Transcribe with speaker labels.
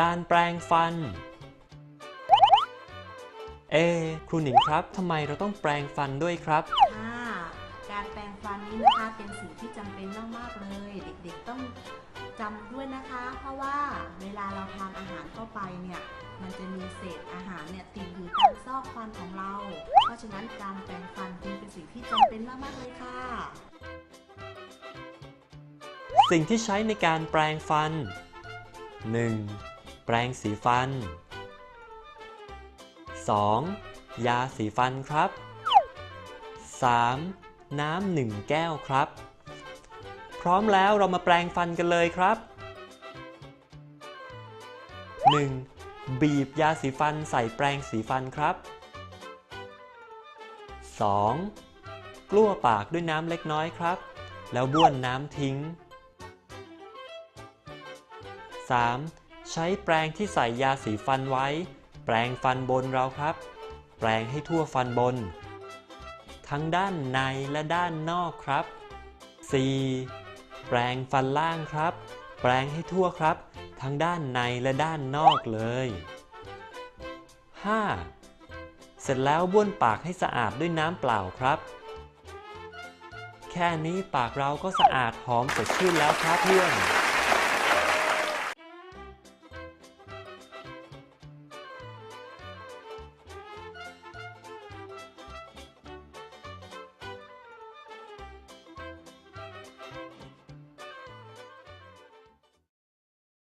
Speaker 1: การแปรงฟัน เอะครูหนิงครับทำไมเราต้องแปรงฟันด้วยครับ
Speaker 2: ค่ะการแปรงฟันนี้นะคะเป็นสิ่งที่จำเป็นมากๆเลย เด็กๆต้องจำด้วยนะคะ เพราะว่าเวลาเราทานอาหารเข้าไปเนี่ยมันจะมีเศษอาหารเนี่ยติดอยู่ตามซอกฟันของเรา เพราะฉะนั้นการแปรงฟันจึงเป็นสิ่งที่จำเป็นมากๆเลยค่ะ
Speaker 1: สิ่งที่ใช้ในการแปรงฟัน 1. แปรงสีฟัน 2. ยาสีฟันครับ 3. น้ำหนึ่งแก้วครับ พร้อมแล้วเรามาแปรงฟันกันเลยครับ 1. บีบยาสีฟันใส่แปรงสีฟันครับ 2. กลั้วปากด้วยน้ำเล็กน้อยครับ แล้วบ้วนน้ำทิ้ง 3. ใช้แปรงที่ใส่ยาสีฟันไว้ แปรงฟันบนเราครับ แปรงให้ทั่วฟันบน ทั้งด้านในและด้านนอกครับ 4. แปรงฟันล่างครับ แปรงให้ทั่วครับ ทั้งด้านในและด้านนอกเลย 5. เสร็จแล้วบ้วนปากให้สะอาดด้วยน้ำเปล่าครับ แค่นี้ปากเราก็สะอาดหอมสดชื่นแล้วครับเพื่อน